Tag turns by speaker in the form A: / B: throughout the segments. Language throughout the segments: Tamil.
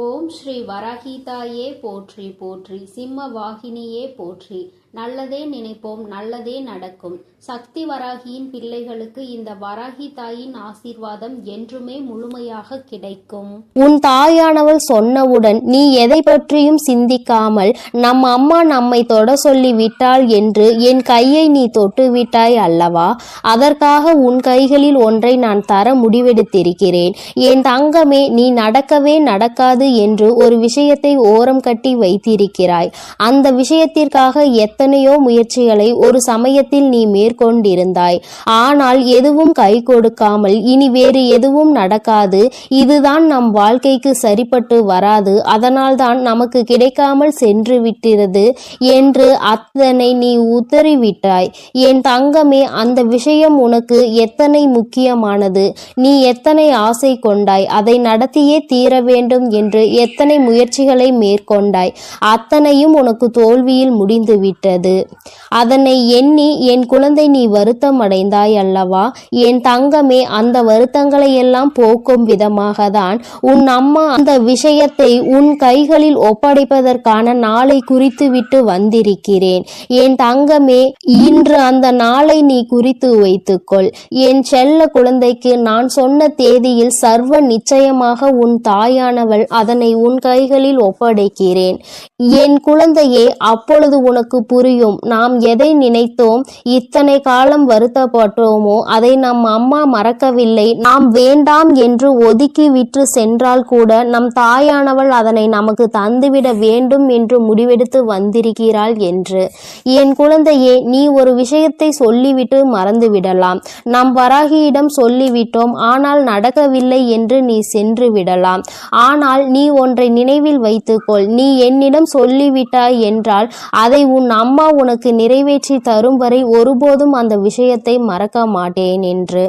A: ஓம் ஸ்ரீ வராகிதாயே போற்றி போற்றி சிம்ம வாகினியே போற்றி. நல்லதே நினைப்போம் நல்லதே நடக்கும். சக்தி வராகியின் பிள்ளைகளுக்கு இந்த வராகி தாயின் ஆசீர்வாதம் என்றுமே முழுமையாக கிடைக்கும்.
B: உன் தாயானவள் சொன்னவுடன் நீ எதை பற்றியும் சிந்திக்காமல் நம் அம்மா நம்மை தொட சொல்லி விட்டாள் என்று என் கையை நீ தொட்டு விட்டாய் அல்லவா? அதற்காக உன் கைகளில் ஒன்றை நான் தர முடிவெடுத்திருக்கிறேன். என் தங்கமே நீ நடக்கவே நடக்காது என்று ஒரு விஷயத்தை ஓரம் கட்டி வைத்திருக்கிறாய். அந்த விஷயத்திற்காக எத்தனையோ முயற்சிகளை ஒரு சமயத்தில் நீ மேற்கொண்டிருந்தாய். ஆனால் எதுவும் கை கொடுக்காமல் இனி வேறு எதுவும் நடக்காது. இதுதான் நம் வாழ்க்கைக்கு சரிப்பட்டு வராது. அதனால்தான் நமக்கு கிடைக்காமல் சென்று விட்டிருது என்று அத்தனை நீ உத்தறிவிட்டாய் என் தங்கமே அந்த விஷயம் உனக்கு எத்தனை முக்கியமானது? நீ எத்தனை ஆசை கொண்டாய்? அதை நடத்தியே தீர வேண்டும் என்று எத்தனை முயற்சிகளை மேற்கொண்டாய்? அத்தனையும் உனக்கு தோல்வியில் முடிந்துவிட்டது. இருக்கிறது. அதனை எண்ணி என் குழந்தை நீ வருத்தம் அடைந்தாய் அல்லவா? என் தங்கமே அந்த வருத்தங்களை எல்லாம் போக்கும் விதமாக தான் உன் அம்மா அந்த விஷயத்தை உன் கைகளில் ஒப்படைப்பதற்கான நாளை குறித்துவிட்டு வந்திருக்கிறேன். என் தங்கமே இன்று அந்த நாளை நீ குறித்து வைத்துக்கொள். என் செல்ல குழந்தைக்கு நான் சொன்ன தேதியில் சர்வ நிச்சயமாக உன் தாயானவள் அதனை உன் கைகளில் ஒப்படைக்கிறேன். என் குழந்தையே அப்பொழுது உனக்கு புரியும். நாம் எதை நினைத்தோம் இத்தனை காலம் வருத்தப்பட்டோமோ அதை நம் அம்மா மறக்கவில்லை. நாம் வேண்டாம் என்று ஒதுக்கி விட்டு சென்றால் கூட நம் தாயானவள் அதனை நமக்கு தந்துவிட வேண்டும் என்று முடிவெடுத்து வந்திருக்கிறாள் என்று. என் குழந்தையே நீ ஒரு விஷயத்தை சொல்லிவிட்டு மறந்துவிடலாம். நாம் நம் வராகியிடம் சொல்லிவிட்டோம் ஆனால் நடக்கவில்லை என்று நீ சென்று விடலாம். ஆனால் நீ ஒன்றை நினைவில் வைத்துக்கொள். நீ என்னிடம் சொல்லிவிட்டாய் என்றால் அதை உன் அம்மா உனக்கு நிறைவேற்றி தரும் வரை ஒருபோதும் அந்த விஷயத்தை மறக்க மாட்டேன் என்று.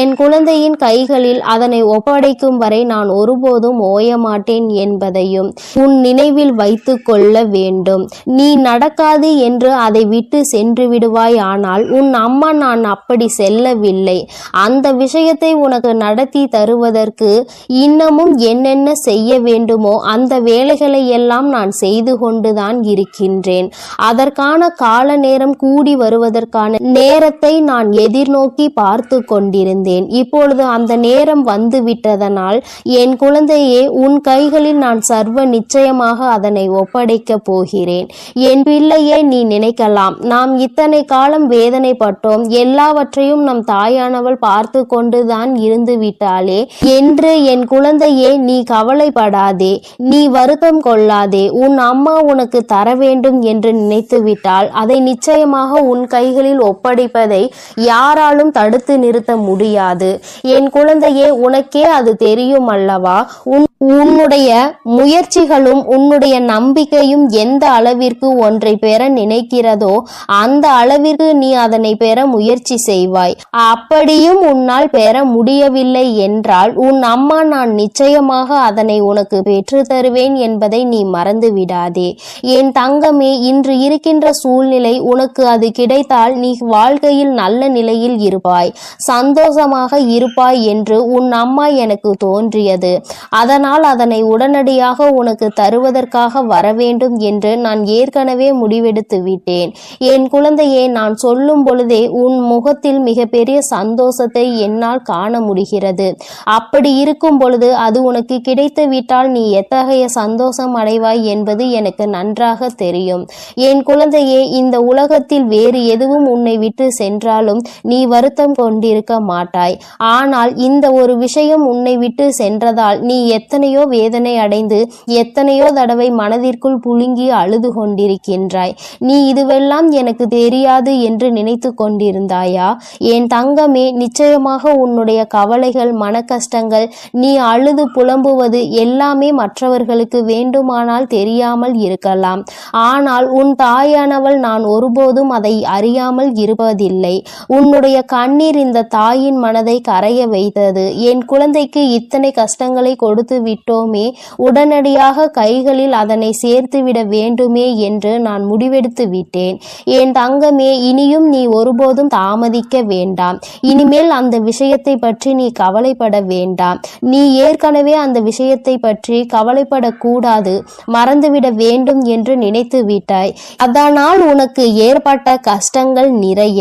B: என் குழந்தையின் கைகளில் அதனை ஒப்படைக்கும் வரை நான் ஒருபோதும் ஓய மாட்டேன் என்பதையும் உன் நினைவில் வைத்து கொள்ள வேண்டும். நீ நடக்காது என்று அதை விட்டு சென்று விடுவாய். ஆனால் உன் அம்மா நான் அப்படி செல்லவில்லை. அந்த விஷயத்தை உனக்கு நடத்தி தருவதற்கு இன்னமும் என்னென்ன செய்ய வேண்டுமோ அந்த வேலைகளை எல்லாம் நான் செய்து கொண்டுதான் இருக்கின்றேன். அதற்கு அதற்கான கால நேரம் கூடி வருவதற்கான நேரத்தை நான் எதிர்நோக்கி பார்த்து கொண்டிருந்தேன். இப்பொழுது அந்த நேரம் வந்து விட்டதனால் என் குழந்தையே உன் கைகளில் நான் சர்வ நிச்சயமாக அதனை ஒப்படைக்க போகிறேன். என் பிள்ளையே நீ நினைக்கலாம். நாம் இத்தனை காலம் வேதனைப்பட்டோம். எல்லாவற்றையும் நம் தாயானவள் பார்த்து கொண்டுதான் இருந்து விட்டாளே. என்று என் குழந்தையே நீ கவலைப்படாதே. நீ வருத்தம் கொள்ளாதே. உன் அம்மா உனக்கு தர வேண்டும் என்று நினைத்து விட்டால் அதை நிச்சயமாக உன் கைகளில் ஒப்படைப்பதை யாராலும் தடுத்து நிறுத்த முடியாது. என் குழந்தையே உனக்கே அது தெரியும் அல்லவா? உன் உன்னுடைய முயற்சிகளும் உன்னுடைய நம்பிக்கையும் எந்த அளவிற்கு ஒன்றை பெற நினைக்கிறதோ அந்த அளவிற்கு நீ அதனை பெற முயற்சி செய்வாய். அப்படியும் உன்னால் பெற முடியவில்லை என்றால் உன் அம்மா நான் நிச்சயமாக அதனை உனக்கு பெற்று தருவேன் என்பதை நீ மறந்து விடாதே என் தங்கமே இன்று இருக்கின்ற சூழ்நிலை உனக்கு அது கிடைத்தால் நீ வாழ்க்கையில் நல்ல நிலையில் இருப்பாய் சந்தோஷமாக இருப்பாய் என்று உன் அம்மா எனக்கு தோன்றியது. அதனால் அதனை உடனடியாக உனக்கு தருவதற்காக வரவேண்டும் என்று நான் ஏற்கனவே முடிவெடுத்து விட்டேன். என் குழந்தையை நான் சொல்லும் பொழுதே உன் முகத்தில் மிகப்பெரிய சந்தோஷத்தை என்னால் காண முடிகிறது. அப்படி இருக்கும் பொழுது அது உனக்கு கிடைத்து விட்டால் நீ எத்தகைய சந்தோஷம் அடைவாய் என்பது எனக்கு நன்றாக தெரியும். என் குழந்தையே இந்த உலகத்தில் வேறு எதுவும் உன்னை விட்டு சென்றாலும் நீ வருத்தம் கொண்டிருக்க மாட்டாய். ஆனால் இந்த ஒரு விஷயம் உன்னை விட்டு சென்றதால் நீ எத்தனையோ வேதனை அடைந்து எத்தனையோ தடவை மனதிற்குள் புழுங்கி அழுது கொண்டிருக்கின்றாய். நீ இதுவெல்லாம் எனக்கு தெரியாது என்று நினைத்து கொண்டிருந்தாயா? என் தங்கமே நிச்சயமாக உன்னுடைய கவலைகள் மன கஷ்டங்கள் நீ அழுது புலம்புவது எல்லாமே மற்றவர்களுக்கு வேண்டுமானால் தெரியாமல் இருக்கலாம். ஆனால் உன் தாய் தாயானவள் நான் ஒருபோதும் அதை அறியாமல் இருப்பதில்லை. உன்னுடைய கண்ணீர் இந்த தாயின் மனதை கரைய வைத்தது. என் குழந்தைக்கு இத்தனை கஷ்டங்களை கொடுத்து விட்டோமே உடனடியாக கைகளில் அதனை சேர்த்துவிட வேண்டுமே என்று நான் முடிவெடுத்து விட்டேன். என் தங்கமே இனியும் நீ ஒருபோதும் தாமதிக்க வேண்டாம். இனிமேல் அந்த விஷயத்தை பற்றி நீ கவலைப்பட வேண்டாம். நீ ஏற்கனவே அந்த விஷயத்தை பற்றி கவலைப்படக்கூடாது. மறந்துவிட வேண்டும் என்று நினைத்து விட்டாய். அதான் அதனால் உனக்கு ஏற்பட்ட கஷ்டங்கள் நிறைய.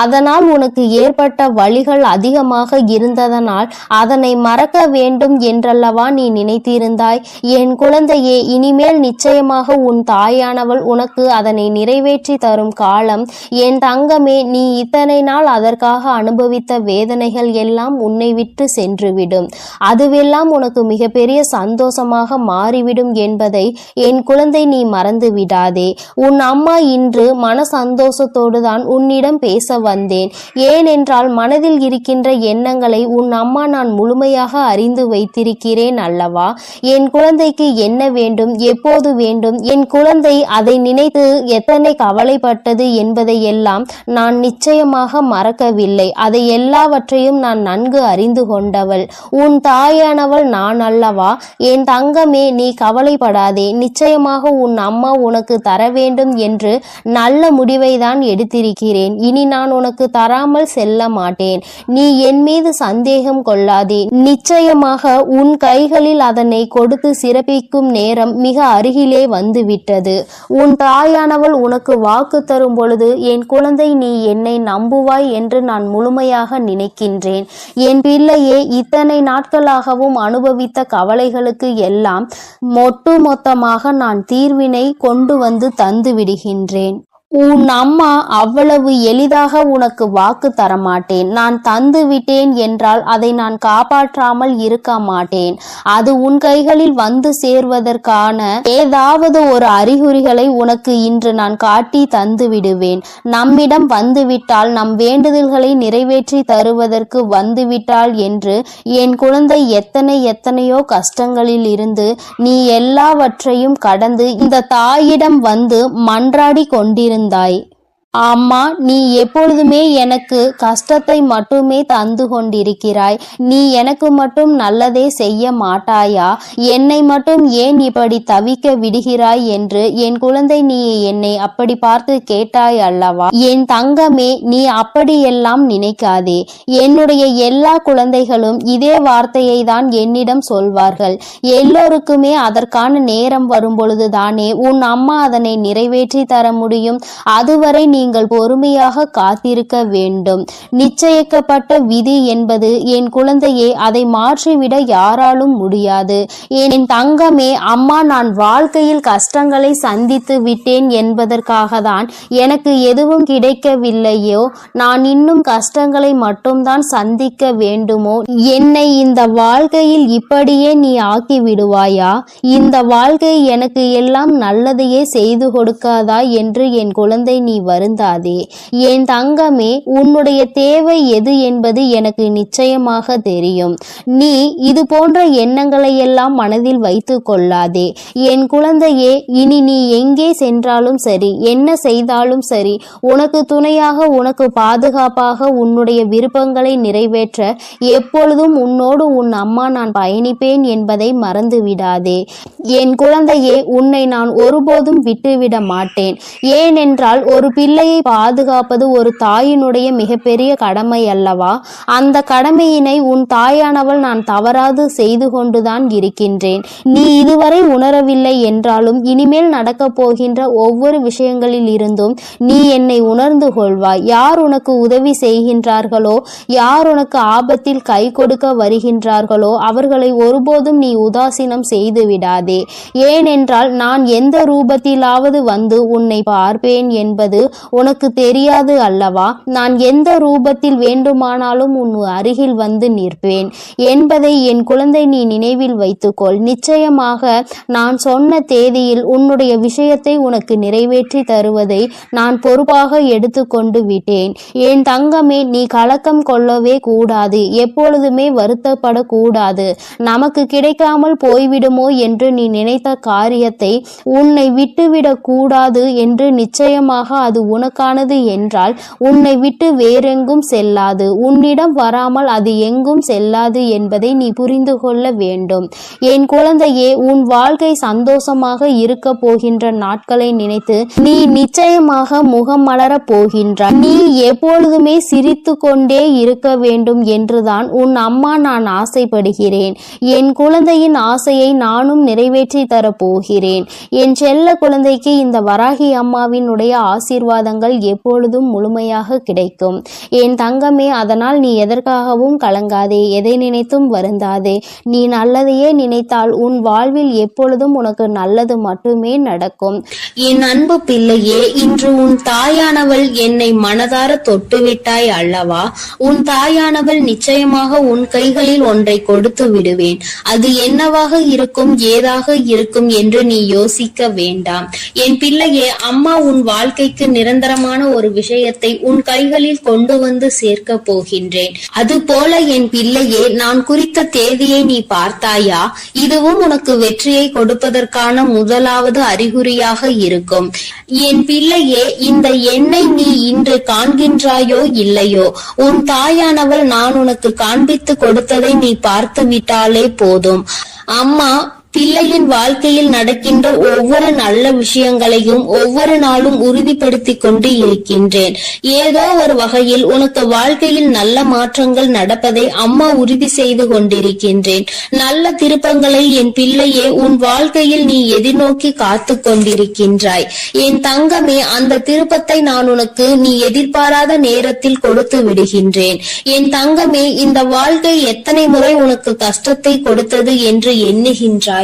B: அதனால் உனக்கு ஏற்பட்ட வழிகள் அதிகமாக இருந்ததனால் அதனை மறக்க வேண்டும் என்றல்லவா நீ நினைத்திருந்தாய். என் குழந்தையே இனிமேல் நிச்சயமாக உன் தாயானவள் உனக்கு அதனை நிறைவேற்றி தரும் காலம். என் தங்கமே நீ இத்தனை நாள் அதற்காக அனுபவித்த வேதனைகள் எல்லாம் உன்னை விட்டு சென்றுவிடும். அதுவெல்லாம் உனக்கு மிகப்பெரிய சந்தோஷமாக மாறிவிடும் என்பதை என் குழந்தை நீ மறந்து விடாதே உன் அம்மா அம்மா இன்று மன சந்தோஷத்தோடு தான் உன்னிடம் பேச வந்தேன். ஏனென்றால் மனதில் இருக்கின்ற எண்ணங்களை உன் அம்மா நான் முழுமையாக அறிந்து வைத்திருக்கிறேன் அல்லவா? என் குழந்தைக்கு என்ன வேண்டும் எப்போது வேண்டும் என் குழந்தை அதை நினைத்து எத்தனை கவலைப்பட்டது என்பதை எல்லாம் நான் நிச்சயமாக மறக்கவில்லை. அதை எல்லாவற்றையும் நான் நன்கு அறிந்து கொண்டவள். உன் தாயானவள் நான் அல்லவா? என் தங்கமே நீ கவலைப்படாதே. நிச்சயமாக உன் அம்மா உனக்கு தர வேண்டும் என்று நல்ல முடிவை தான் எடுத்திருக்கிறேன். இனி நான் உனக்கு தராமல் செல்ல மாட்டேன். நீ என் மீது சந்தேகம் கொள்ளாதே. நிச்சயமாக உன் கைகளில் அதனை கொடுத்து சிறப்பிக்கும் நேரம் மிக அருகிலே வந்துவிட்டது. உன் தாயானவள் உனக்கு வாக்கு தரும் பொழுது என் குழந்தை நீ என்னை நம்புவாய் என்று நான் முழுமையாக நினைக்கின்றேன். என் பிள்ளையே இத்தனை நாட்களாகவும் அனுபவித்த கவலைகளுக்கு எல்லாம் மொட்டு மொத்தமாக நான் தீர்வினை கொண்டு வந்து தந்து விடுகின்றேன். உன் அம்மா அவ்வளவு எளிதாக உனக்கு வாக்கு தரமாட்டேன். நான் தந்து விட்டேன் என்றால் அதை நான் காப்பாற்றாமல் இருக்க மாட்டேன். அது உன் கைகளில் வந்து சேர்வதற்கான ஏதாவது ஒரு அறிகுறிகளை உனக்கு இன்று நான் காட்டி தந்து விடுவேன். நம்மிடம் வந்துவிட்டால் நம் வேண்டுதல்களை நிறைவேற்றி தருவதற்கு வந்துவிட்டாள் என்று என் குழந்தை எத்தனை எத்தனையோ கஷ்டங்களில் இருந்து நீ எல்லாவற்றையும் கடந்து இந்த தாயிடம் வந்து மன்றாடி கொண்டிருந்தாய் அம்மா நீ எப்பொழுதுமே எனக்கு கஷ்டத்தை மட்டுமே தந்து கொண்டிருக்கிறாய். நீ எனக்கு மட்டும் நல்லதே செய்ய மாட்டாயா? என்னை மட்டும் ஏன் இப்படி தவிக்க விடுகிறாய் என்று என் குழந்தை நீ என்னை அப்படி பார்த்து கேட்டாய் அல்லவா? என் தங்கமே நீ அப்படியெல்லாம் நினைக்காதே. என்னுடைய எல்லா குழந்தைகளும் இதே வார்த்தையை தான் என்னிடம் சொல்வார்கள். எல்லோருக்குமே அதற்கான நேரம் வரும் பொழுதுதானே உன் அம்மா அதனை நிறைவேற்றி தர முடியும். அதுவரை நீங்கள் பொறுமையாக காத்திருக்க வேண்டும். நிச்சயிக்கப்பட்ட விதி என்பது என் குழந்தையே அதை மாற்றிவிட யாராலும் முடியாது. என் தங்கமே அம்மா நான் வாழ்க்கையில் கஷ்டங்களை சந்தித்து விட்டேன் என்பதற்காக தான் எனக்கு எதுவும் கிடைக்கவில்லையோ நான் இன்னும் கஷ்டங்களை மட்டும்தான் சந்திக்க வேண்டுமோ? என்னை இந்த வாழ்க்கையில் இப்படியே நீ ஆக்கி விடுவாயா இந்த வாழ்க்கை எனக்கு எல்லாம் நல்லதையே செய்து கொடுக்காதா என்று என் குழந்தை நீ வருந்தாதே என் தங்கமே உன்னுடைய தேவை எது என்பது எனக்கு நிச்சயமாக தெரியும். நீ இது போன்ற எண்ணங்களை எல்லாம் மனதில் வைத்து கொள்ளாதே. என் குழந்தையே இனி நீ எங்கே சென்றாலும் சரி என்ன செய்தாலும் சரி உனக்கு துணையாக உனக்கு பாதுகாப்பாக உன்னுடைய விருப்பங்களை நிறைவேற்ற எப்பொழுதும் உன்னோடு உன் அம்மா நான் பயணிப்பேன் என்பதை மறந்து விடாதே. என் குழந்தையே உன்னை நான் ஒருபோதும் விட்டுவிட மாட்டேன். ஏனென்றால் ஒரு பிள்ளையை பாதுகாப்பது ஒரு தாயினுடைய மிகப்பெரிய கடமை அல்லவா? அந்த கடமையினை உன் தாயானவள் நான் தவறாது செய்து கொண்டுதான் இருக்கின்றேன். நீ இதுவரை உணரவில்லை என்றாலும் இனிமேல் நடக்கப் போகின்ற ஒவ்வொரு விஷயங்களில் இருந்தும் நீ என்னை உணர்ந்து கொள்வாய். யார் உனக்கு உதவி செய்கின்றார்களோ யார் உனக்கு ஆபத்தில் கை கொடுக்க வருகின்றார்களோ அவர்களை ஒருபோதும் நீ உதாசீனம் செய்து விடாதே. ஏனென்றால் நான் எந்த ரூபத்திலாவது வந்து உன்னை பார்ப்பேன் என்பது
C: உனக்கு தெரியாது அல்லவா? நான் எந்த ரூபத்தில் வேண்டுமானாலும் உன் அருகில் வந்து நிற்பேன். என்பதை என் குழந்தை நீ நினைவில் வைத்துக்கொள். நிச்சயமாக நான் சொன்ன தேதியில் உன்னுடைய விஷயத்தை உனக்கு நிறைவேற்றி தருவதை நான் பொறுப்பாக எடுத்துக்கொண்டு விட்டேன். என் தங்கமே நீ கலக்கம் கொள்ளவே கூடாது. எப்பொழுதுமே வருத்தப்படக்கூடாது. நமக்கு கிடைக்காமல் போய்விடுமோ என்று நீ நினைத்த காரியத்தை உன்னை விட்டுவிடக் கூடாது என்று நிச்சயமாக அது உனக்கானது என்றால் உன்னை விட்டு வேறெங்கும் செல்லாது. உன்னிடம் வராமல் அது எங்கும் செல்லாது என்பதை நீ புரிந்து கொள்ள வேண்டும். என் குழந்தையே உன் வாழ்க்கை சந்தோஷமாக இருக்க போகின்ற நாட்களை நினைத்து நீ நிச்சயமாக முகம் மலரப் போகின்றாய். நீ எப்பொழுதுமே சிரித்து கொண்டே இருக்க வேண்டும் என்றுதான் உன் அம்மா நான் ஆசைப்படுகிறேன். என் குழந்தையின் ஆசையை நானும் நிறைவேற்றி தரப்போகிறேன் என் செல்ல குழந்தைக்கு இந்த வராகி அம்மாவினுடைய ஆசீர்வாதம் ஆசீர்வாதங்கள் எப்பொழுதும் முழுமையாக கிடைக்கும். என் தங்கமே அதனால் நீ எதற்காகவும் கலங்காதே எதை நினைத்தும் வருந்தாதே. நீ நல்லதையே நினைத்தால் உன் வாழ்வில் எப்பொழுதும் உனக்கு நல்லது மட்டுமே நடக்கும்.
B: என் அன்பு பிள்ளையே இன்று உன் தாயானவள் என்னை மனதார தொட்டுவிட்டாய் அல்லவா? உன் தாயானவள் நிச்சயமாக உன் கைகளில் ஒன்றை கொடுத்து விடுவேன். அது என்னவாக இருக்கும் ஏதாக இருக்கும் என்று நீ யோசிக்க வேண்டாம். என் பிள்ளையே அம்மா உன் வாழ்க்கைக்கு நிரந்தரமான ஒரு விஷயத்தை உன் கைகளில் கொண்டு வந்து சேர்க்க போகின்றேன். அது போல என் பிள்ளையே நான் குறித்த தேதியை நீ பார்த்தாயா? இதுவும் உனக்கு வெற்றியை கொடுப்பதற்கான முதலாவது அறிகுறியாக இருக்கும். என் பிள்ளையே இந்த எண்ணை நீ இன்று காண்கின்றாயோ இல்லையோ? உன் தாயானவள் நான் உனக்கு காண்பித்து கொடுத்ததை நீ பார்த்து விட்டாலே போதும். அம்மா பிள்ளையின் வாழ்க்கையில் நடக்கின்ற ஒவ்வொரு நல்ல விஷயங்களையும் ஒவ்வொரு நாளும் உறுதிப்படுத்தி கொண்டு இருக்கின்றேன். ஏதோ ஒரு வகையில் உனக்கு வாழ்க்கையில் நல்ல மாற்றங்கள் நடப்பதை அம்மா உறுதி செய்து கொண்டிருக்கின்றேன். நல்ல திருப்பங்களை என் பிள்ளையே உன் வாழ்க்கையில் நீ எதிர்நோக்கி காத்து கொண்டிருக்கின்றாய். என் தங்கமே அந்த திருப்பத்தை நான் உனக்கு நீ எதிர்பாராத நேரத்தில் கொடுத்து விடுகின்றேன். என் தங்கமே இந்த வாழ்க்கை எத்தனை முறை உனக்கு கஷ்டத்தை கொடுத்தது என்று எண்ணுகின்றாய்.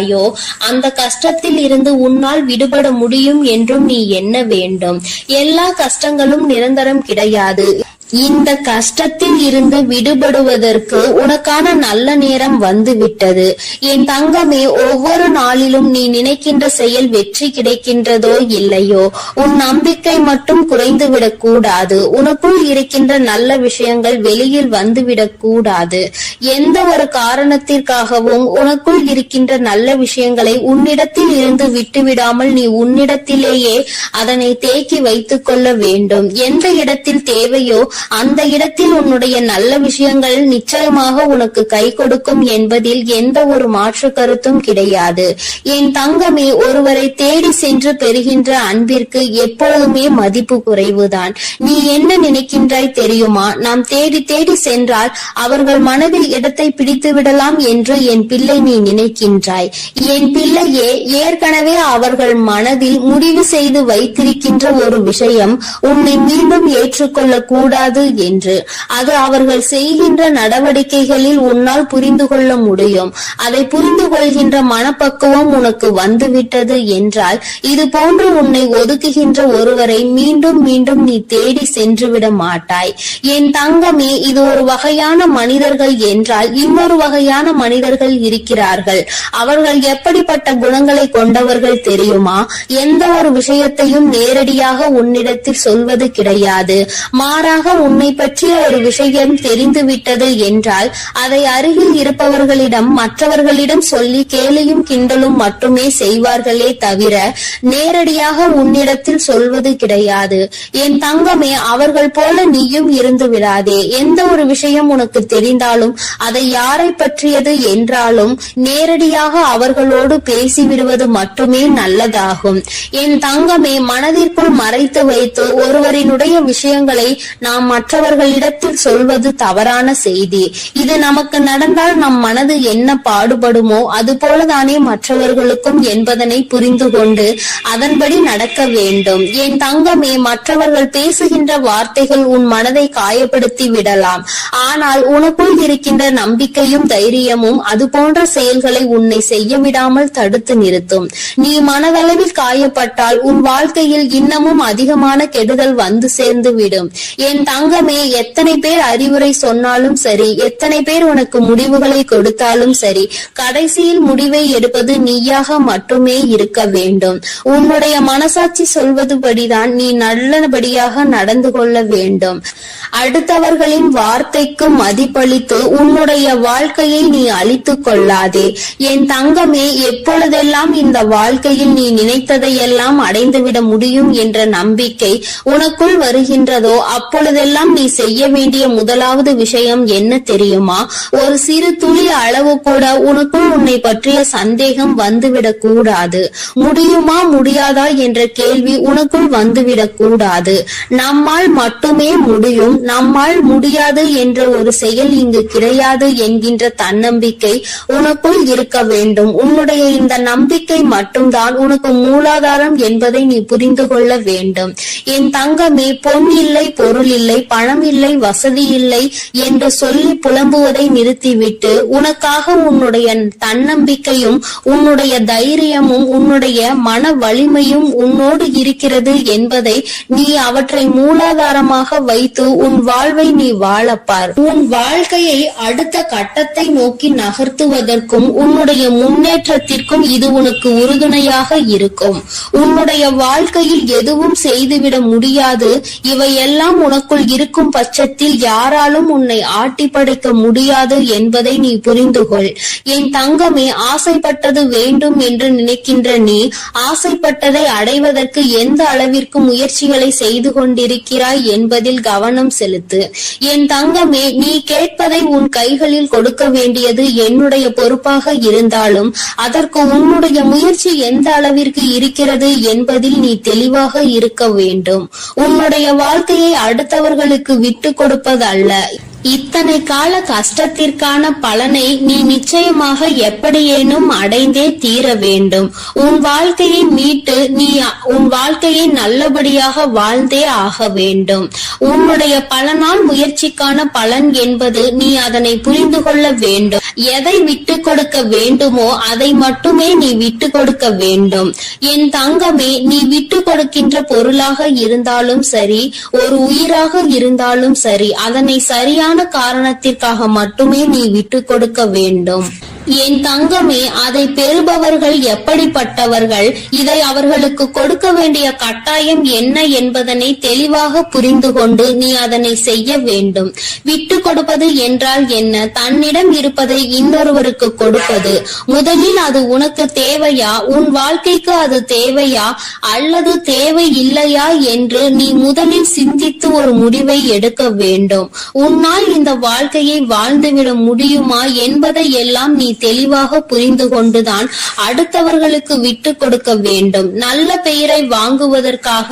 B: அந்த கஷ்டத்தில் இருந்து உன்னால் விடுபட முடியும் என்றும் நீ எண்ண வேண்டும். எல்லா கஷ்டங்களும் நிரந்தரம் கிடையாது. இந்த கஷ்டத்தில் இருந்து விடுபடுவதற்கு உனக்கான நல்ல நேரம் வந்து விட்டது என் தங்கமே ஒவ்வொரு நாளிலும் நீ நினைக்கின்ற செயல் வெற்றி கிடைக்கின்றதோ இல்லையோ? உன் நம்பிக்கை மட்டும் குறைந்துவிடக் கூடாது. உனக்குள் இருக்கின்ற நல்ல விஷயங்கள் வெளியில் வந்துவிடக் கூடாது. எந்த ஒரு காரணத்திற்காகவும் உனக்குள் இருக்கின்ற நல்ல விஷயங்களை உன்னிடத்தில் இருந்து விட்டுவிடாமல் நீ உன்னிடத்திலேயே அதனை தேக்கி வைத்துக் கொள்ள வேண்டும். எந்த இடத்தில் தேவையோ அந்த இடத்தில் உன்னுடைய நல்ல விஷயங்கள் நிச்சயமாக உனக்கு கை கொடுக்கும் என்பதில் எந்த ஒரு மாற்று கருத்தும் கிடையாது. என் தங்கமே ஒருவரை தேடி சென்று பெறுகின்ற அன்பிற்கு எப்பொழுதுமே மதிப்பு குறைவுதான். நீ என்ன நினைக்கின்றாய் தெரியுமா? நாம் தேடி தேடி சென்றால் அவர்கள் மனதில் இடத்தை பிடித்து விடலாம் என்று என் பிள்ளை நீ நினைக்கின்றாய். என் பிள்ளையே ஏற்கனவே அவர்கள் மனதில் முடிவு செய்து வைத்திருக்கின்ற ஒரு விஷயம் உன்னை மீண்டும் ஏற்றுக்கொள்ள கூடாது என்று. அது அவர்கள் செய்கின்ற நடவடிக்கைகளில் உன்னால் புரிந்து கொள்ள முடியும். அதை புரிந்து கொள்கின்ற மனப்பக்குவம் உனக்கு வந்துவிட்டது என்றால் இது போன்று உன்னை ஒதுக்குகின்ற ஒருவரை மீண்டும் மீண்டும் நீ தேடி சென்றுவிட மாட்டாய். என் தங்கமே இது ஒரு வகையான மனிதர்கள் என்றால் இன்னொரு வகையான மனிதர்கள் இருக்கிறார்கள். அவர்கள் எப்படிப்பட்ட குணங்களை கொண்டவர்கள் தெரியுமா? எந்த ஒரு விஷயத்தையும் நேரடியாக உன்னிடத்தில் சொல்வது கிடையாது. மாறாக உன்னை பற்றிய ஒரு விஷயம் தெரிந்துவிட்டது என்றால் அதை அருகில் இருப்பவர்களிடம் மற்றவர்களிடம் சொல்லி கேலியும் கிண்டலும் மட்டுமே செய்வார்களே தவிர நேரடியாக உன்னிடத்தில் சொல்வது கிடையாது. என் தங்கமே அவர்கள் போல நீயும் இருந்து விடாதே. எந்த ஒரு விஷயம் உனக்கு தெரிந்தாலும் அதை யாரை பற்றியது என்றாலும் நேரடியாக அவர்களோடு பேசிவிடுவது மட்டுமே நல்லதாகும். என் தங்கமே மனதிற்குள் மறைத்து வைத்து ஒருவரினுடைய விஷயங்களை நாம் நாம் மற்றவர்களிடத்தில் சொல்வது தவறான செய்தி. இது நமக்கு நடந்தால் நம் மனது என்ன பாடுபடுமோ அதுபோலதானே மற்றவர்களுக்கும் என்பதனை புரிந்து கொண்டு அதன்படி நடக்க வேண்டும். என் தங்கமே மற்றவர்கள் பேசுகின்ற வார்த்தைகள் உன் மனதை காயப்படுத்தி விடலாம். ஆனால் உனக்குள் இருக்கின்ற நம்பிக்கையும் தைரியமும் அது போன்ற செயல்களை உன்னை செய்ய விடாமல் தடுத்து நிறுத்தும். நீ மனதளவில் காயப்பட்டால் உன் வாழ்க்கையில் இன்னமும் அதிகமான கெடுதல் வந்து சேர்ந்து விடும். என் தங்கமே எத்தனை பேர் அறிவுரை சொன்னாலும் சரி எத்தனை பேர் உனக்கு முடிவுகளை கொடுத்தாலும் சரி கடைசியில் முடிவை எடுப்பது நீயாக மட்டுமே இருக்க வேண்டும். உன்னுடைய மனசாட்சி சொல்வதுபடிதான் நீ நல்லபடியாக நடந்து கொள்ள வேண்டும். அடுத்தவர்களின் வார்த்தைக்கு மதிப்பளித்து உன்னுடைய வாழ்க்கையை நீ அழித்துக் கொள்ளாதே. என் தங்கமே எப்பொழுதெல்லாம் இந்த வாழ்க்கையில் நீ நினைத்ததையெல்லாம் அடைந்துவிட முடியும் என்ற நம்பிக்கை உனக்குள் வருகின்றதோ அப்பொழுது அப்பொழுதெல்லாம் நீ செய்ய வேண்டிய முதலாவது விஷயம் என்ன தெரியுமா? ஒரு சிறு துளி அளவு கூட உனக்குள் உன்னை பற்றிய சந்தேகம் வந்துவிடக் கூடாது. முடியுமா முடியாதா என்ற கேள்வி உனக்குள் வந்துவிடக் கூடாது. நம்மால் மட்டுமே முடியும் நம்மால் முடியாது என்ற ஒரு செயல் இங்கு கிடையாது என்கின்ற தன்னம்பிக்கை உனக்குள் இருக்க வேண்டும். உன்னுடைய இந்த நம்பிக்கை மட்டும்தான் உனக்கு மூலாதாரம் என்பதை நீ புரிந்து கொள்ள வேண்டும். என் தங்கமே பொன் இல்லை பொருள் இல்லை இல்லை பணம் இல்லை வசதி இல்லை என்று சொல்லி புலம்புவதை நிறுத்திவிட்டு உனக்காக உன்னுடைய தன்னம்பிக்கையும் உன்னுடைய தைரியமும் உன்னுடைய மன வலிமையும் உன்னோடு இருக்கிறது என்பதை நீ அவற்றை மூலாதாரமாக வைத்து உன் வாழ்வை நீ வாழப்பார். உன் வாழ்க்கையை அடுத்த கட்டத்தை நோக்கி நகர்த்துவதற்கும் உன்னுடைய முன்னேற்றத்திற்கும் இது உனக்கு உறுதுணையாக இருக்கும். உன்னுடைய வாழ்க்கையில் எதுவும் செய்துவிட முடியாது. இவையெல்லாம் உனக்குள் இருக்கும் பட்சத்தில் யாராலும் உன்னை ஆட்டி படைக்க முடியாது என்பதை நீ புரிந்துகொள். என் தங்கமே ஆசைப்பட்டது வேண்டும் என்று நினைக்கின்ற நீ ஆசைப்பட்டதை அடைவதற்கு எந்த அளவிற்கு முயற்சிகளை செய்து கொண்டிருக்கிறாய் என்பதில் கவனம் செலுத்து. என் தங்கமே நீ கேட்பதை உன் கைகளில் கொடுக்க வேண்டியது என்னுடைய பொறுப்பாக இருந்தாலும் அதற்கு உன்னுடைய முயற்சி எந்த அளவிற்கு இருக்கிறது என்பதில் நீ தெளிவாக இருக்க வேண்டும். உன்னுடைய வாழ்க்கையை அடுத்தவர் மற்றவர்களுக்கு விட்டு கொடுப்பது அல்ல இத்தனை கால கஷ்டத்திற்கான பலனை நீ நிச்சயமாக எப்படியேனும் அடைந்தே தீர வேண்டும். உன் வாழ்க்கையை மீட்டு நீ உன் வாழ்க்கையை நல்லபடியாக வாழ்ந்தே ஆக வேண்டும். உன்னுடைய பல நாள் முயற்சிக்கான பலன் என்பது நீ அதனை புரிந்து கொள்ள வேண்டும். எதை விட்டு கொடுக்க வேண்டுமோ அதை மட்டுமே நீ விட்டு கொடுக்க வேண்டும். என் தங்கமே நீ விட்டு கொடுக்கின்ற பொருளாக இருந்தாலும் சரி ஒரு உயிராக இருந்தாலும் சரி அதனை சரியான காரணத்திற்காக மட்டுமே நீ விட்டு கொடுக்க வேண்டும். என் தங்கமே அதை பெறுபவர்கள் எப்படிப்பட்டவர்கள்? இதை அவர்களுக்கு கொடுக்க வேண்டிய கட்டாயம் என்ன என்பதனை தெளிவாக புரிந்து கொண்டு நீ அதனை செய்ய வேண்டும். விட்டு கொடுப்பது என்றால் என்ன? தன்னிடம் இருப்பதை இன்னொருவருக்கு கொடுப்பது. முதலில் அது உனக்கு தேவையா? உன் வாழ்க்கைக்கு அது தேவையா? அல்லது தேவை இல்லையா என்று நீ முதலில் சிந்தித்து ஒரு முடிவை எடுக்க வேண்டும். உன்னால் இந்த வாழ்க்கையை வாழ்ந்துவிட முடியுமா என்பதை எல்லாம் நீ தெளிவாக புரிந்து கொண்டுதான் அடுத்தவர்களுக்கு விட்டு கொடுக்க வேண்டும். நல்ல பெயரை வாங்குவதற்காக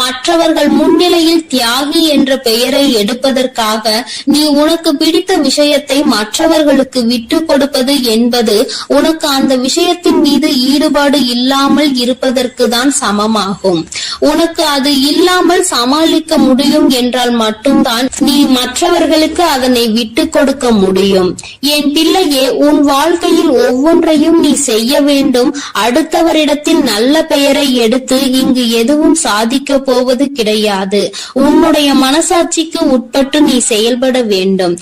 B: மற்றவர்கள் முன்னிலையில் தியாகி என்ற பெயரை எடுப்பதற்காக நீ உனக்கு பிடித்த விஷயத்தை மற்றவர்களுக்கு விட்டு கொடுப்பது என்பது உனக்கு அந்த விஷயத்தின் மீது ஈடுபாடு இல்லாமல் இருப்பதற்கு தான் சமமாகும். உனக்கு அது இல்லாமல் சமாளிக்க முடியும் என்றால் மட்டும்தான் நீ மற்றவர்களுக்கு அதனை விட்டு கொடுக்க முடியும். என் பிள்ளையே உன் வாழ்க்கையில் ஒவ்வொன்றையும் நீ செய்ய வேண்டும். அடுத்தவரிடத்தில் நல்ல பெயரை எடுத்து இங்கு எதுவும் சாதிக்க போவது கிடையாது. உன்னுடைய மனசாட்சிக்கு உட்பட்டு நீ செயல்பட வேண்டும்.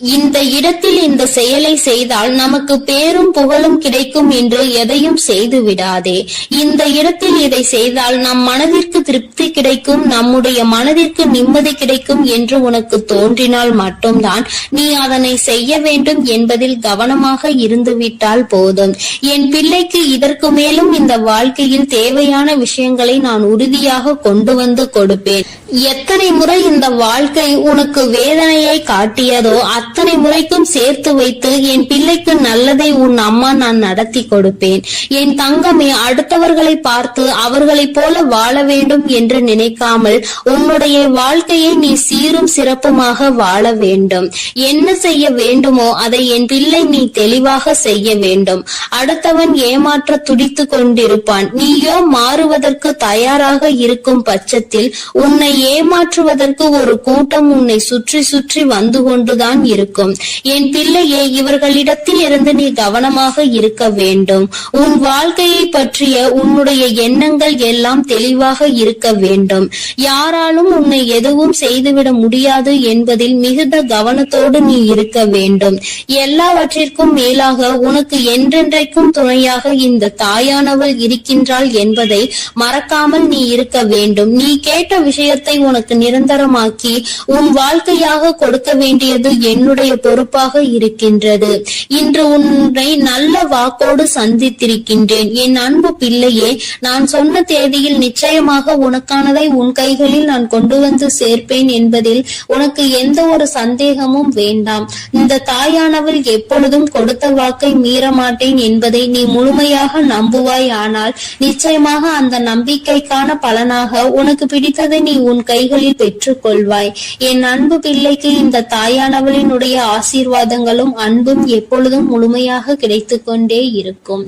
B: இந்த இடத்தில் இந்த செயலை செய்தால் நமக்கு பேரும் புகழும் கிடைக்கும் என்று எதையும் செய்து விடாதே. இந்த இடத்தில் இதை செய்தால் நம் மனதிற்கு திருப்தி கிடைக்கும் நம்முடைய மனதிற்கு நிம்மதி கிடைக்கும் என்று உனக்கு தோன்றினால் மட்டும்தான் நீ அதனை செய்ய வேண்டும் என்பதில் கவனமாக இருந்துவிட்டால் போதும். என் பிள்ளைக்கு இதற்கு மேலும் இந்த வாழ்க்கையில் தேவையான விஷயங்களை நான் உறுதியாக கொண்டு வந்து கொடுப்பேன். எத்தனை முறை இந்த வாழ்க்கை உனக்கு வேதனையை காட்டியதோ அத்தனை அத்தனை முறைக்கும் சேர்த்து வைத்து என் பிள்ளைக்கு நல்லதை உன் அம்மா நான் நடத்தி கொடுப்பேன். என் தங்கமே அடுத்தவர்களை பார்த்து அவர்களைப் போல வாழ வேண்டும் என்று நினைக்காமல் உன்னுடைய வாழ்க்கையை நீ சீரும் சிறப்புமாக வாழ வேண்டும். என்ன செய்ய வேண்டுமோ அதை என் பிள்ளை நீ தெளிவாக செய்ய வேண்டும். அடுத்தவன் ஏமாற்ற துடித்து கொண்டிருப்பான். நீயோ மாறுவதற்கு தயாராக இருக்கும் பட்சத்தில் உன்னை ஏமாற்றுவதற்கு ஒரு கூட்டம் உன்னை சுற்றி சுற்றி வந்து கொண்டுதான் இருக்கும் இருக்கும். என் பிள்ளையே இவர்களிடத்தில் இருந்து நீ கவனமாக இருக்க வேண்டும். உன் வாழ்க்கையை பற்றிய உன்னுடைய எண்ணங்கள் எல்லாம் தெளிவாக இருக்க வேண்டும். யாராலும் உன்னை எதுவும் செய்துவிட முடியாது என்பதில் மிகுந்த கவனத்தோடு நீ இருக்க வேண்டும். எல்லாவற்றிற்கும் மேலாக உனக்கு என்றென்றைக்கும் துணையாக இந்த தாயானவள் இருக்கின்றாள் என்பதை மறக்காமல் நீ இருக்க வேண்டும். நீ கேட்ட விஷயத்தை உனக்கு நிரந்தரமாக்கி உன் வாழ்க்கையாக கொடுக்க வேண்டியது என்னுடைய உன்னுடைய பொறுப்பாக இருக்கின்றது. இன்று உன்னை நல்ல வாக்கோடு சந்தித்திருக்கின்றேன். என் அன்பு பிள்ளையே நான் சொன்ன தேதியில் நிச்சயமாக உனக்கானதை உன் கைகளில் நான் கொண்டு வந்து சேர்ப்பேன் என்பதில் உனக்கு எந்த ஒரு சந்தேகமும் வேண்டாம். இந்த தாயானவள் எப்பொழுதும் கொடுத்த வாக்கை மீறமாட்டேன் என்பதை நீ முழுமையாக நம்புவாய். ஆனால் நிச்சயமாக அந்த நம்பிக்கைக்கான பலனாக உனக்கு பிடித்ததை நீ உன் கைகளில் பெற்றுக் கொள்வாய் என் அன்பு பிள்ளைக்கு இந்த தாயானவளின் இறைவனுடைய ஆசீர்வாதங்களும் அன்பும் எப்பொழுதும் முழுமையாக கிடைத்து கொண்டே இருக்கும்.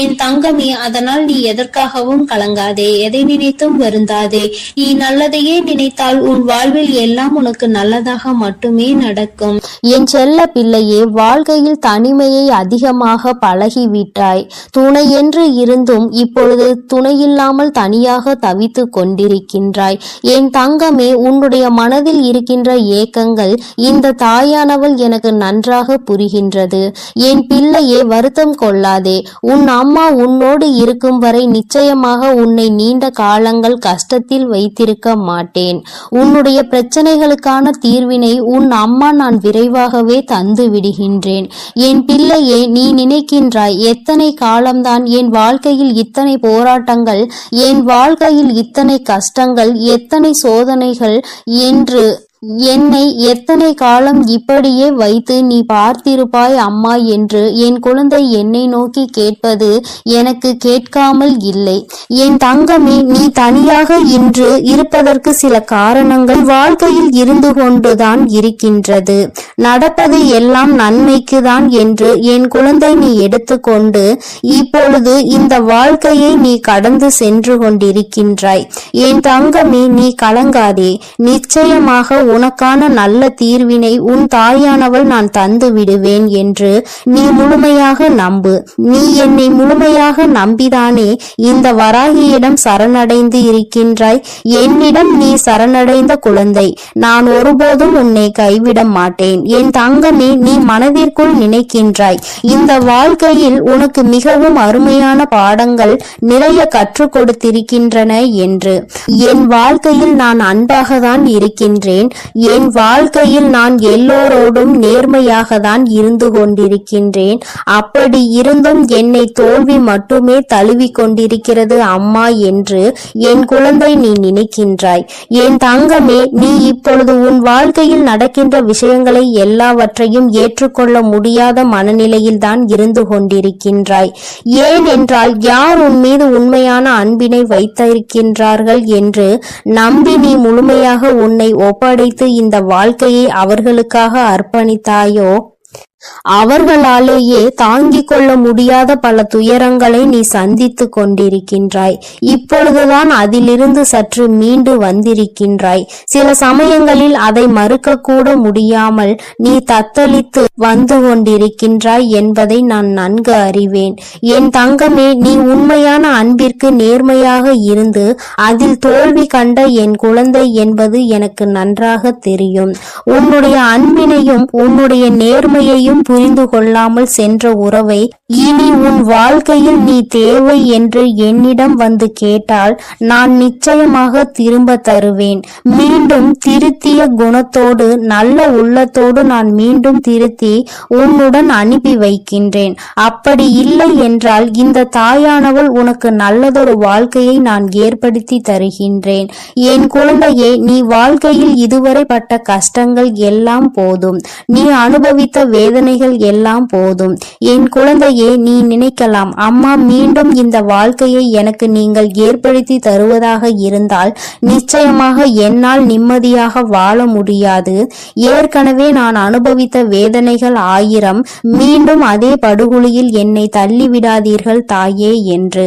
B: என் தங்கமே அதனால் நீ எதற்காகவும் கலங்காதே எதை நினைத்தும் வருந்தாதே. நீ நல்லதையே நினைத்தால் உன் வாழ்வில் எல்லாம் உனக்கு நல்லதாக மட்டுமே நடக்கும். என் செல்ல பிள்ளையே வாழ்க்கையில் தனிமையை அதிகமாக பழகிவிட்டாய். துணை என்று இருந்தும் இப்பொழுது துணையில்லாமல் தனியாக தவித்துக் கொண்டிருக்கின்றாய். என் தங்கமே உன்னுடைய மனதில் இருக்கின்ற ஏக்கங்கள் இந்த தாயான தாயானவள் எனக்கு நன்றாக புரிகின்றது. என் பிள்ளையே வருத்தம் கொள்ளாதே. உன் அம்மா உன்னோடு இருக்கும் வரை நிச்சயமாக உன்னை நீண்ட காலங்கள் கஷ்டத்தில் வைத்திருக்க மாட்டேன். உன்னுடைய பிரச்சனைகளுக்கான தீர்வினை உன் அம்மா நான் விரைவாகவே தந்து விடுகின்றேன். என் பிள்ளையே நீ நினைக்கின்றாய் எத்தனை காலம்தான் என் வாழ்க்கையில் இத்தனை போராட்டங்கள் என் வாழ்க்கையில் இத்தனை கஷ்டங்கள் எத்தனை சோதனைகள் என்று என்னை எத்தனை காலம் இப்படியே வைத்து நீ பார்த்திருப்பாய் அம்மா என்று என் குழந்தை என்னை நோக்கி கேட்பது எனக்கு கேட்காமல் இல்லை. என் தங்கமே நீ தனியாக இன்று இருப்பதற்கு சில காரணங்கள் வாழ்க்கையில் இருந்து கொண்டுதான் இருக்கின்றது. நடப்பது எல்லாம் நன்மைக்கு தான் என்று என் குழந்தை நீ எடுத்துக்கொண்டு இப்பொழுது இந்த வாழ்க்கையை நீ கடந்து சென்று கொண்டிருக்கின்றாய். என் தங்கமே நீ கலங்காதே. நிச்சயமாக உனக்கான நல்ல தீர்வினை உன் தாயானவள் நான் தந்து விடுவேன் என்று நீ முழுமையாக நம்பு. நீ என்னை முழுமையாக நம்பிதானே? இந்த வராகியிடம் சரணடைந்து இருக்கின்றாய். என்னிடம் நீ சரணடைந்த குழந்தை. நான் ஒருபோதும் உன்னை கைவிட மாட்டேன். என் தங்கமே நீ மனதிற்குள் நினைக்கின்றாய். இந்த வாழ்க்கையில் உனக்கு மிகவும் அருமையான பாடங்கள் நிறைய கற்றுக் கொடுத்திருக்கின்றன என்று. என் வாழ்க்கையில் நான் அன்பாக தான் இருக்கின்றேன். என் வாழ்க்கையில் நான் எல்லோரோடும் நேர்மையாக தான் இருந்து கொண்டிருக்கின்றேன். அப்படி இருந்தும் என்னை தோல்வி மட்டுமே தழுவி கொண்டிருக்கிறது அம்மா என்று என் குழந்தை நீ நினைக்கின்றாய். என் தங்கமே நீ இப்பொழுது உன் வாழ்க்கையில் நடக்கின்ற விஷயங்களை எல்லாவற்றையும் ஏற்றுக்கொள்ள முடியாத மனநிலையில் தான் இருந்து கொண்டிருக்கின்றாய். ஏன் என்றால் யார் உன் மீது உண்மையான அன்பினை வைத்திருக்கின்றார்கள் என்று நம்பி நீ முழுமையாக உன்னை ஒப்படை ஒப்படைத்து இந்த வாழ்க்கையை அவர்களுக்காக அர்ப்பணித்தாயோ? அவர்களாலேயே தாங்கிக் கொள்ள முடியாத பல துயரங்களை நீ சந்தித்து கொண்டிருக்கின்றாய். இப்பொழுதுதான் அதிலிருந்து சற்று மீண்டு வந்திருக்கின்றாய். சில சமயங்களில் அதை மறுக்க கூட முடியாமல் நீ தத்தளித்து வந்து கொண்டிருக்கின்றாய் என்பதை நான் நன்கு அறிவேன். என் தங்கமே நீ உண்மையான அன்பிற்கு நேர்மையாக இருந்து அதில் தோல்வி கண்ட என் குழந்தை என்பது எனக்கு நன்றாக தெரியும். உன்னுடைய அன்பினையும் உன்னுடைய நேர்மையையும் எதையும் புரிந்து கொள்ளாமல் சென்ற உறவை இனி உன் வாழ்க்கையில் நீ தேவை என்று என்னிடம் வந்து கேட்டால் நான் நிச்சயமாக திரும்ப தருவேன். மீண்டும் திருத்திய குணத்தோடு நல்ல உள்ளத்தோடு நான் மீண்டும் திருத்தி உன்னுடன் அனுப்பி வைக்கின்றேன். அப்படி இல்லை என்றால் இந்த தாயானவள் உனக்கு நல்லதொரு வாழ்க்கையை நான் ஏற்படுத்தி தருகின்றேன். என் குழந்தையே நீ வாழ்க்கையில் இதுவரை பட்ட கஷ்டங்கள் எல்லாம் போதும். நீ அனுபவித்த வேதனைகள் எல்லாம் போதும். என் குழந்தையே நீ நினைக்கலாம். அம்மா மீண்டும் இந்த வாழ்க்கையை எனக்கு நீங்கள் ஏற்படுத்தி தருவதாக இருந்தால் நிச்சயமாக என்னால் நிம்மதியாக வாழ முடியாது. ஏற்கனவே நான் அனுபவித்த வேதனைகள் ஆயிரம். மீண்டும் அதே படுகொலியில் என்னை தள்ளிவிடாதீர்கள் தாயே என்று.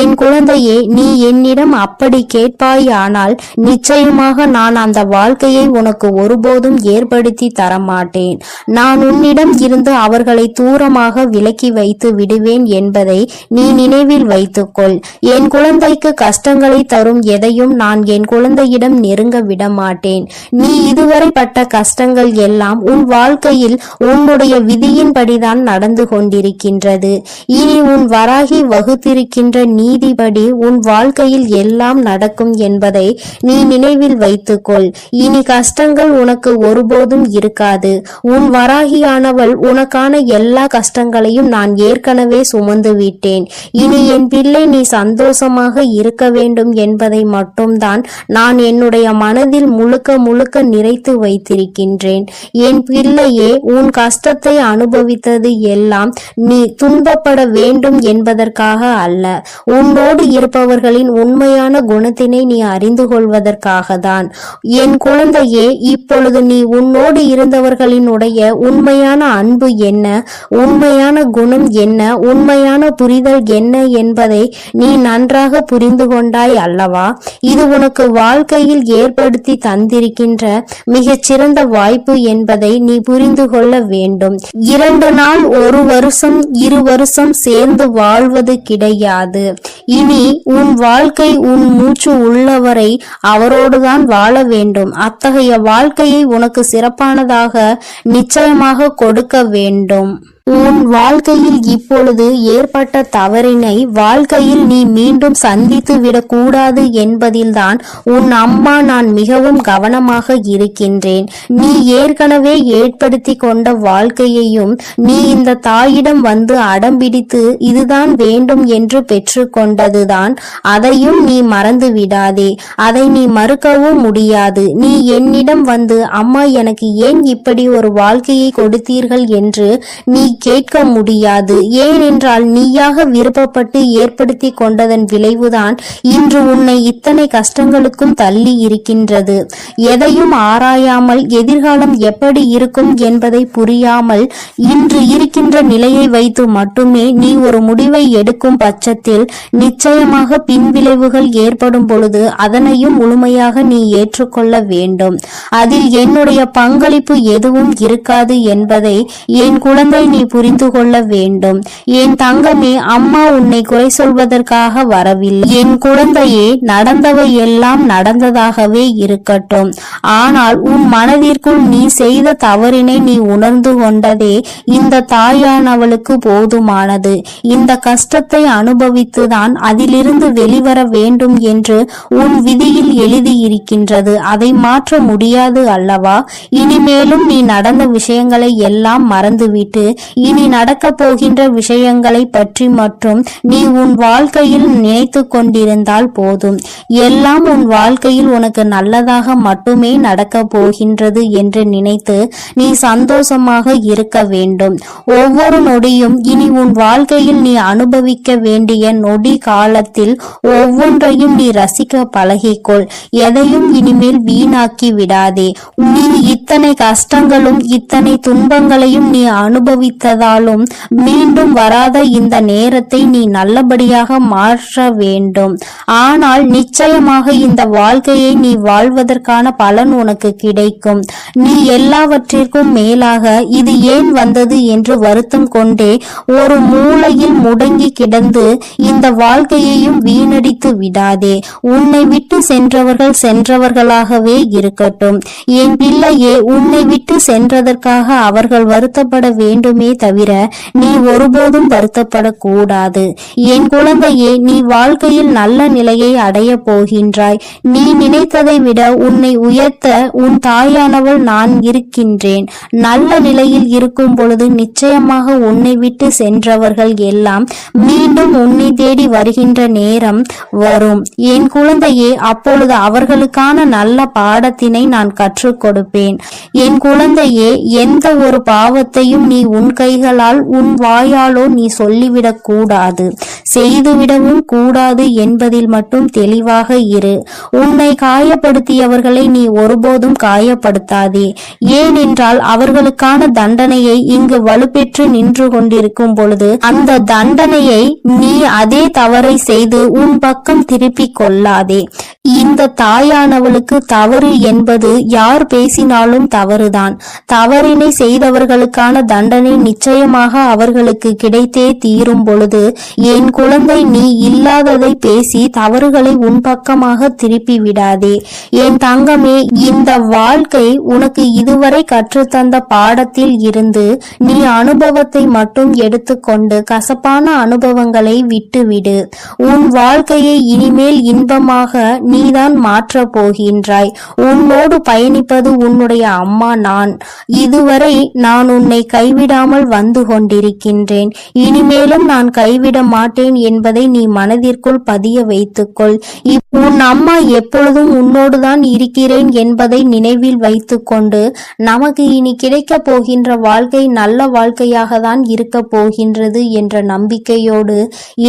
B: என் குழந்தையே நீ என்னிடம் அப்படி கேட்பாயானால் நிச்சயமாக நான் அந்த வாழ்க்கையை உனக்கு ஒருபோதும் ஏற்படுத்தி தரமாட்டேன். நான் உன்னிடம் இருந்து அவர்களை தூரமாக விலக்கி வைத்து விடுவேன் என்பதை நீ நினைவில் வைத்துக்கொள். என் குழந்தைக்கு கஷ்டங்களை தரும் எதையும் நான் என் குழந்தையிடம் நெருங்க விட மாட்டேன் நீ இதுவரை பட்ட கஷ்டங்கள் எல்லாம் உன் வாழ்க்கையில் உன்னுடைய விதியின்படிதான் நடந்து கொண்டிருக்கின்றது. இனி உன் வராகி வகுத்திருக்கின்ற நீதிபடி உன் வாழ்க்கையில் எல்லாம் நடக்கும் என்பதை நீ நினைவில் வைத்துக்கொள். இனி கஷ்டங்கள் உனக்கு ஒருபோதும் இருக்காது. உன் வராகியானவள் உனக்கான எல்லா கஷ்டங்களையும் நான் ஏற்கனவே சுமந்து விட்டேன். இனி என் பிள்ளை நீ சந்தோஷமாக இருக்க வேண்டும் என்பதை மட்டும்தான் நான் என்னுடைய மனதில் முழுக்க முழுக்க நிறைத்து வைத்திருக்கின்றேன். என் பிள்ளையே உன் கஷ்டத்தை அனுபவித்தது எல்லாம் நீ துன்பப்பட வேண்டும் என்பதற்காக அல்ல. உன்னோடு இருப்பவர்களின் உண்மையான குணத்தினை நீ அறிந்து கொள்வதற்காக தான் என் குழந்தையே இப்பொழுது நீ உன்னோடு இருந்தவர்களினுடைய உண்மையான அன்பு என்ன? உண்மையான குணம் என்ன? உண்மையான புரிதல் என்ன என்பதை நீ நன்றாக புரிந்து கொண்டாய் அல்லவா? இது உனக்கு வாழ்க்கையில் ஏற்படுத்தி தந்திருக்கின்ற மிகச்சிறந்த வாய்ப்பு என்பதை நீ புரிந்து கொள்ள வேண்டும். இரண்டு நாள் ஒரு வருஷம் இரு வருஷம் சேர்ந்து வாழ்வது கிடையாது. இனி உன் வாழ்க்கை உன் மூச்சு உள்ளவரை அவரோடுதான் வாழ வேண்டும். அத்தகைய வாழ்க்கையை உனக்கு சிறப்பானதாக நிச்சயமாக கொடு கொடுக்க வேண்டும். உன் வாழ்க்கையில் இப்பொழுது ஏற்பட்ட தவறினை வாழ்க்கையில் நீ மீண்டும் சந்தித்து விடக்கூடாது என்பதில்தான் உன் அம்மா நான் மிகவும் கவனமாக இருக்கின்றேன். நீ ஏற்கனவே ஏற்படுத்தி கொண்ட வாழ்க்கையையும் நீ இந்த தாயிடம் வந்து அடம்பிடித்து இதுதான் வேண்டும் என்று பெற்றுக்கொண்டதுதான். அதையும் நீ மறந்து விடாதே. அதை நீ மறுக்கவும் முடியாது. நீ என்னிடம் வந்து அம்மா எனக்கு ஏன் இப்படி ஒரு வாழ்க்கையை கொடுத்தீர்கள்? என்று நீ கேட்க முடியாது. ஏனென்றால் நீயாக விருப்பப்பட்டு ஏற்படுத்தி கொண்டதன் விளைவுதான் இன்று உன்னை இத்தனை கஷ்டங்களுக்கும் தள்ளி இருக்கின்றது. எதையும் ஆராயாமல் எதிர்காலம் எப்படி இருக்கும் என்பதை புரியாமல் இன்று இருக்கின்ற நிலையை வைத்து மட்டுமே நீ ஒரு முடிவை எடுக்கும் பட்சத்தில் நிச்சயமாக பின்விளைவுகள் ஏற்படும் பொழுது அதனையும் முழுமையாக நீ ஏற்றுக்கொள்ள வேண்டும். அதில் என்னுடைய பங்களிப்பு எதுவும் இருக்காது என்பதை என் குழந்தை நீ புரிந்து கொள்ள வேண்டும். என் தங்கமே அம்மா உன்னை குறை சொல்வதற்காக வரவில்லை. என் குழந்தையே நடந்தவை எல்லாம் நடந்ததாகவே இருக்கட்டும். ஆனால் உன் மனதிற்குள் நீ செய்த தவறினை நீ உணர்ந்து கொண்டதே இந்த தாயானவளுக்கு போதுமானது. இந்த கஷ்டத்தை அனுபவித்துதான் அதிலிருந்து வெளிவர வேண்டும் என்று உன் விதியில் எழுதியிருக்கின்றது. அதை மாற்ற முடியாது அல்லவா? இனிமேலும் நீ நடந்த விஷயங்களை எல்லாம் மறந்துவிட்டு இனி நடக்கப் போகின்ற விஷயங்களை பற்றி மற்றும் நீ உன் வாழ்க்கையில் நினைத்து கொண்டிருந்தால் போதும். எல்லாம் உன் வாழ்க்கையில் உனக்கு நல்லதாக மட்டுமே நடக்கப் போகின்றது என்று நினைத்து நீ சந்தோஷமாக இருக்க வேண்டும். ஒவ்வொரு நொடியும் இனி உன் வாழ்க்கையில் நீ அனுபவிக்க வேண்டிய நொடி காலத்தில் ஒவ்வொன்றையும் நீ ரசிக்க பழகிக்கொள். எதையும் இனிமேல் வீணாக்கி விடாதே. நீ இத்தனை கஷ்டங்களும் இத்தனை துன்பங்களையும் நீ அனுபவித்த வைத்ததாலும் மீண்டும் வராத இந்த நேரத்தை நீ நல்லபடியாக மாற்ற வேண்டும். ஆனால் நிச்சயமாக இந்த வாழ்க்கையை நீ வாழ்வதற்கான பலன் உனக்கு கிடைக்கும். நீ எல்லாவற்றிற்கும் மேலாக இது ஏன் வந்தது என்று வருத்தம் கொண்டே ஒரு மூலையில் முடங்கி கிடந்து இந்த வாழ்க்கையையும் வீணடித்து விடாதே. உன்னை விட்டு சென்றவர்கள் சென்றவர்களாகவே இருக்கட்டும். என் பிள்ளையே உன்னை விட்டு சென்றதற்காக அவர்கள் வருத்தப்பட வேண்டுமே தவிர நீ ஒருபோதும் வருத்தப்படக்கூடாது. என் குழந்தையே நீ வாழ்க்கையில் நல்ல நிலையை அடைய போகின்றாய். நீ நினைத்ததை விட உன்னை உயர்த்த உன் தாயானவள் நான் இருக்கின்றேன். நல்ல நிலையில் இருக்கும் பொழுது நிச்சயமாக உன்னை விட்டு சென்றவர்கள் எல்லாம் மீண்டும் உன்னை தேடி வருகின்ற நேரம் வரும். என் குழந்தையே அப்பொழுது அவர்களுக்கான நல்ல பாடத்தினை நான் கற்றுக் கொடுப்பேன். என் குழந்தையே எந்த ஒரு பாவத்தையும் நீ உன் கைகளால் உன் வாயாலோ நீ சொல்லிவிடக் கூடாது. செய்துவிடவும் கூடாது என்பதில் மட்டும் தெளிவாக இரு. உன்னை காயப்படுத்தியவர்களை நீ ஒருபோதும் காயப்படுத்தாதே. ஏனென்றால் அவர்களுக்கான தண்டனையை இங்கு வலுப்பெற்று நின்று கொண்டிருக்கும் பொழுது அந்த தண்டனையை நீ அதே தவறை செய்து உன் பக்கம் திருப்பிக் கொள்ளாதே. இந்த தாயானவளுக்கு தவறு என்பது யார் பேசினாலும் தவறுதான். தவறினை செய்தவர்களுக்கான தண்டனை நிச்சயமாக அவர்களுக்கு கிடைத்தே தீரும் பொழுது என் குழந்தை நீ இல்லாததை பேசி தவறுகளை உன் பக்கமாக திருப்பி விடாதே என் தங்கமே இந்த வாழ்க்கை உனக்கு இதுவரை கற்றுத்தந்த பாடத்தில் இருந்து நீ அனுபவத்தை மட்டும் எடுத்துக்கொண்டு கசப்பான அனுபவங்களை விட்டுவிடு. உன் வாழ்க்கையை இனிமேல் இன்பமாக நீதான் மாற்றப் போகின்றாய். உன்னோடு பயணிப்பது உன்னுடைய அம்மா நான். இதுவரை நான் உன்னை கைவிடாமல் வந்து கொண்டிருக்கின்றேன் இனிமேலும் நான் கைவிட மாட்டேன் என்பதை நீ மனதிற்குள் பதிய வைத்துக்கொள். உன் அம்மா எப்பொழுதும் உன்னோடுதான் இருக்கிறேன் என்பதை நினைவில் வைத்துக்கொண்டு நமக்கு இனி கிடைக்கப் போகின்ற வாழ்க்கை நல்ல வாழ்க்கையாக தான் இருக்க போகின்றது என்ற நம்பிக்கையோடு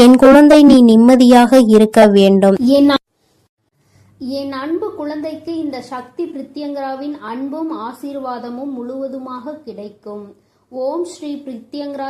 B: என் குழந்தை நீ நிம்மதியாக இருக்க வேண்டும்.
A: என் என் அன்பு குழந்தைக்கு இந்த சக்தி பிரித்யங்கராவின் அன்பும் ஆசீர்வாதமும் முழுவதுமாக கிடைக்கும். ஓம் ஸ்ரீ பிரித்யங்கரா